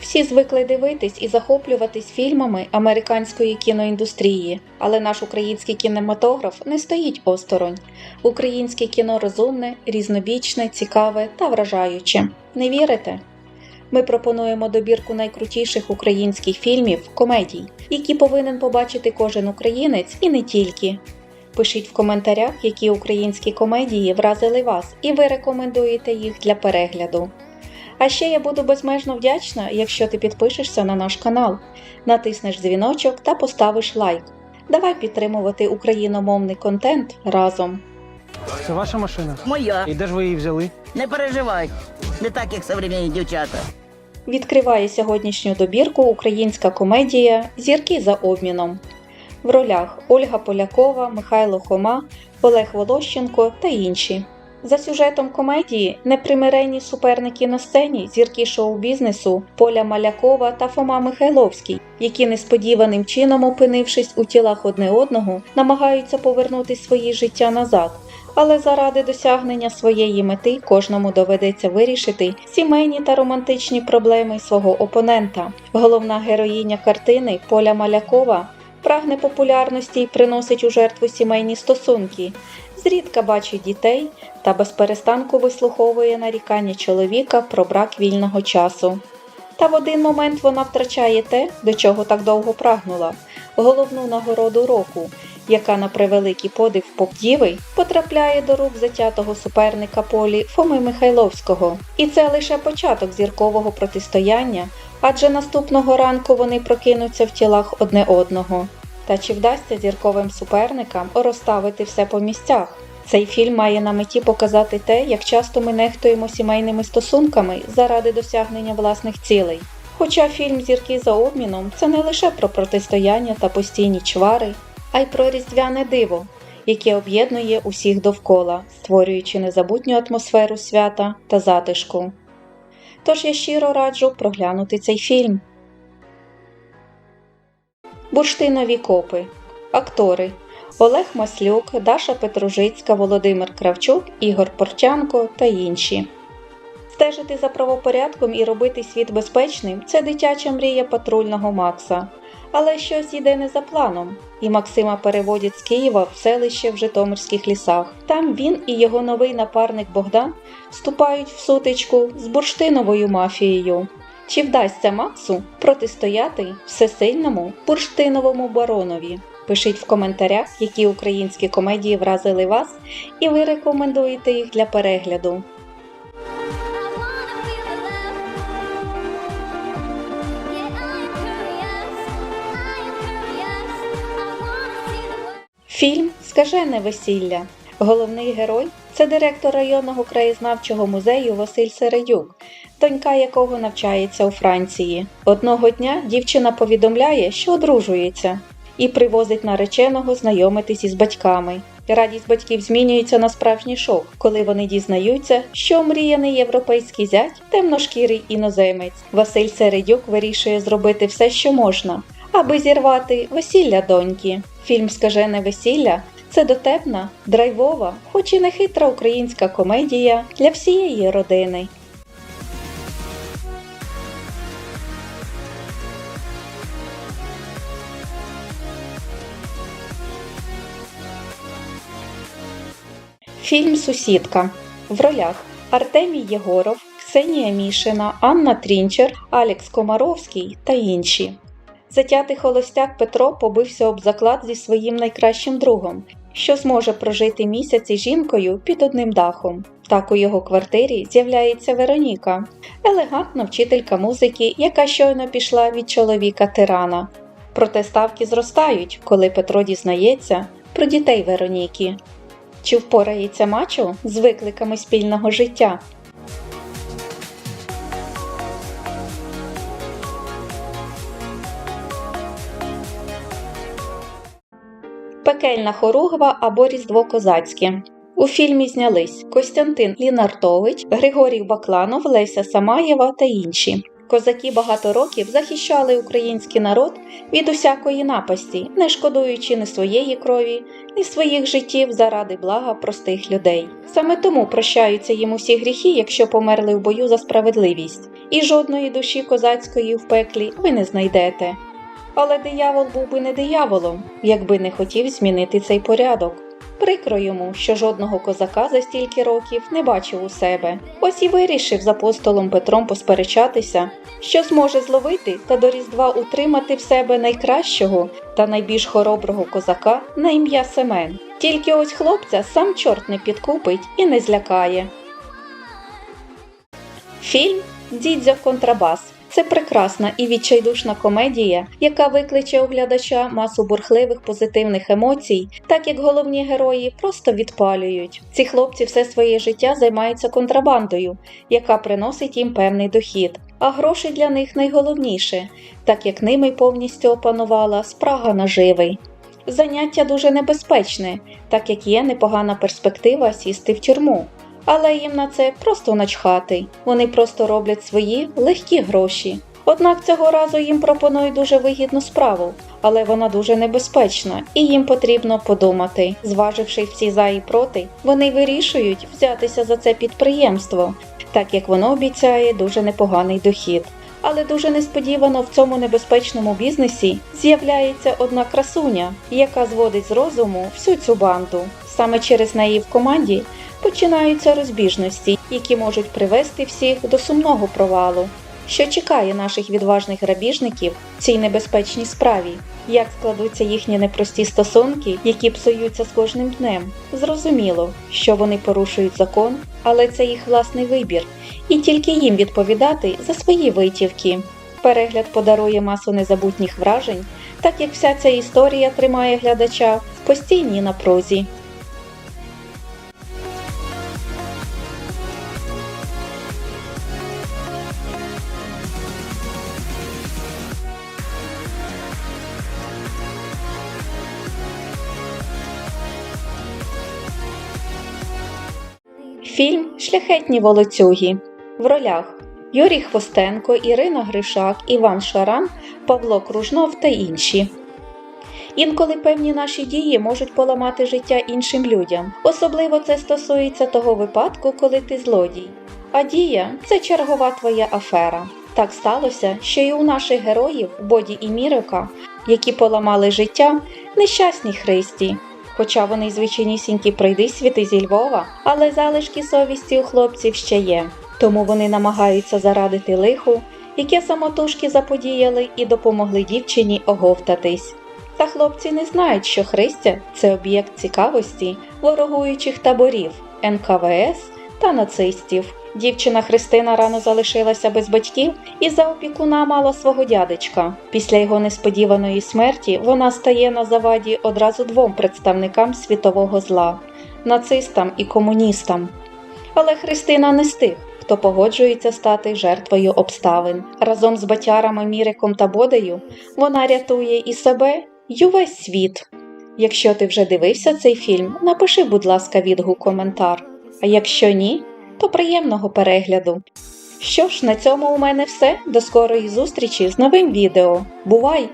Всі звикли дивитись і захоплюватись фільмами американської кіноіндустрії, але наш український кінематограф не стоїть осторонь. Українське кіно розумне, різнобічне, цікаве та вражаюче. Не вірите? Ми пропонуємо добірку найкрутіших українських фільмів, комедій, які повинен побачити кожен українець і не тільки. Пишіть в коментарях, які українські комедії вразили вас, і ви рекомендуєте їх для перегляду. А ще я буду безмежно вдячна, якщо ти підпишешся на наш канал, натиснеш дзвіночок та поставиш лайк. Давай підтримувати україномовний контент разом. Це ваша машина? Моя. І де ж ви її взяли? Не переживай. Не так, як современні дівчата. Відкриває сьогоднішню добірку українська комедія Зірки за обміном. В ролях Ольга Полякова, Михайло Хома, Олег Волощенко та інші. За сюжетом комедії непримиренні суперники на сцені зірки шоу-бізнесу Поля Малякова та Фома Михайловський, які несподіваним чином, опинившись у тілах одне одного, намагаються повернути свої життя назад. Але заради досягнення своєї мети кожному доведеться вирішити сімейні та романтичні проблеми свого опонента. Головна героїня картини Поля Малякова прагне популярності і приносить у жертву сімейні стосунки. Зрідка бачить дітей та безперестанку вислуховує нарікання чоловіка про брак вільного часу. Та в один момент вона втрачає те, до чого так довго прагнула головну нагороду року, яка на превеликий подив попдіви потрапляє до рук затятого суперника полі Фоми Михайловського. І це лише початок зіркового протистояння, адже наступного ранку вони прокинуться в тілах одне одного. Та чи вдасться зірковим суперникам розставити все по місцях? Цей фільм має на меті показати те, як часто ми нехтуємо сімейними стосунками заради досягнення власних цілей. Хоча фільм Зірки за обміном це не лише про протистояння та постійні чвари, а й про різдвяне диво, яке об'єднує усіх довкола, створюючи незабутню атмосферу свята та затишку. Тож я щиро раджу проглянути цей фільм. Бурштинові копи. Актори Олег Маслюк, Даша Петружицька, Володимир Кравчук, Ігор Порчанко та інші. Стежити за правопорядком і робити світ безпечним це дитяча мрія патрульного Макса. Але щось йде не за планом, і Максима переводять з Києва в селище в Житомирських лісах. Там він і його новий напарник Богдан вступають в сутичку з бурштиновою мафією. Чи вдасться Максу протистояти всесильному бурштиновому баронові? Пишіть в коментарях, які українські комедії вразили вас, і ви рекомендуєте їх для перегляду. Фільм Скажене весілля. Головний герой це директор районного краєзнавчого музею Василь Середюк, донька якого навчається у Франції. Одного дня дівчина повідомляє, що одружується, і привозить нареченого знайомитись із батьками. Радість батьків змінюється на справжній шок, коли вони дізнаються, що мріяний європейський зять темношкірий іноземець. Василь Середюк вирішує зробити все, що можна, аби зірвати весілля доньки. Фільм Скажене весілля це дотепна, драйвова, хоч і не хитра українська комедія для всієї родини. Фільм Сусідка в ролях Артемій Єгоров, Ксенія Мішина, Анна Трінчер, Алекс Комаровський та інші. Затятий холостяк Петро побився об заклад зі своїм найкращим другом, що зможе прожити місяць із жінкою під одним дахом. Так у його квартирі з'являється Вероніка, елегантна вчителька музики, яка щойно пішла від чоловіка тирана. Проте ставки зростають, коли Петро дізнається про дітей Вероніки. Чи впорається мачо з викликами спільного життя? Пекельна хоругва або Різдво Козацьке. У фільмі знялись Костянтин Лінартович, Григорій Бакланов, Леся Самаєва та інші. Козаки багато років захищали український народ від усякої напасті, не шкодуючи ні своєї крові, ні своїх життів заради блага простих людей. Саме тому прощаються їм усі гріхи, якщо померли в бою за справедливість. і жодної душі козацької в пеклі ви не знайдете. Але диявол був би не дияволом, якби не хотів змінити цей порядок. Прикро йому, що жодного козака за стільки років не бачив у себе. Ось і вирішив з апостолом Петром посперечатися, що зможе зловити та до Різдва утримати в себе найкращого та найбільш хороброго козака на ім'я Семен. Тільки ось хлопця сам чорт не підкупить і не злякає. Фільм Дідзьо Контрабас. Це прекрасна і відчайдушна комедія, яка викличе у глядача масу бурхливих позитивних емоцій, так як головні герої просто відпалюють. Ці хлопці все своє життя займаються контрабандою, яка приносить їм певний дохід. А гроші для них найголовніше, так як ними повністю опанувала спрага наживи. Заняття дуже небезпечне, так як є непогана перспектива сісти в тюрму. Але їм на це просто начхати. Вони просто роблять свої легкі гроші. Однак цього разу їм пропонують дуже вигідну справу, але вона дуже небезпечна, і їм потрібно подумати. Зваживши всі за і проти, вони вирішують взятися за це підприємство, так як воно обіцяє дуже непоганий дохід. Але дуже несподівано в цьому небезпечному бізнесі з'являється одна красуня, яка зводить з розуму всю цю банду. Саме через неї в команді починаються розбіжності, які можуть привести всіх до сумного провалу. Що чекає наших відважних грабіжників в цій небезпечній справі? Як складуться їхні непрості стосунки, які псуються з кожним днем? Зрозуміло, що вони порушують закон, але це їх власний вибір, і тільки їм відповідати за свої витівки. Перегляд подарує масу незабутніх вражень, так як вся ця історія тримає глядача в постійній напрузі. Фільм Шляхетні волоцюги в ролях Юрій Хвостенко, Ірина Гришак, Іван Шаран, Павло Кружнов та інші. Інколи певні наші дії можуть поламати життя іншим людям. Особливо це стосується того випадку, коли ти злодій. А дія це чергова твоя афера. Так сталося, що і у наших героїв Боді і Мірика, які поламали життя, нещасні Христі. Хоча вони й звичайнісінькі прийдисвіти зі Львова, але залишки совісті у хлопців ще є. Тому вони намагаються зарадити лиху, яке самотужки заподіяли і допомогли дівчині оговтатись. Та хлопці не знають, що Христя це об'єкт цікавості ворогуючих таборів НКВС та нацистів. Дівчина Христина рано залишилася без батьків і за опікуна мала свого дядечка. Після його несподіваної смерті вона стає на заваді одразу двом представникам світового зла нацистам і комуністам. Але Христина не з тих, хто погоджується стати жертвою обставин. Разом з батярами Міриком та Бодею вона рятує і себе, й увесь світ. Якщо ти вже дивився цей фільм, напиши, будь ласка, відгук коментар. А якщо ні, то приємного перегляду. Що ж, на цьому у мене все. До скорої зустрічі з новим відео. Бувай!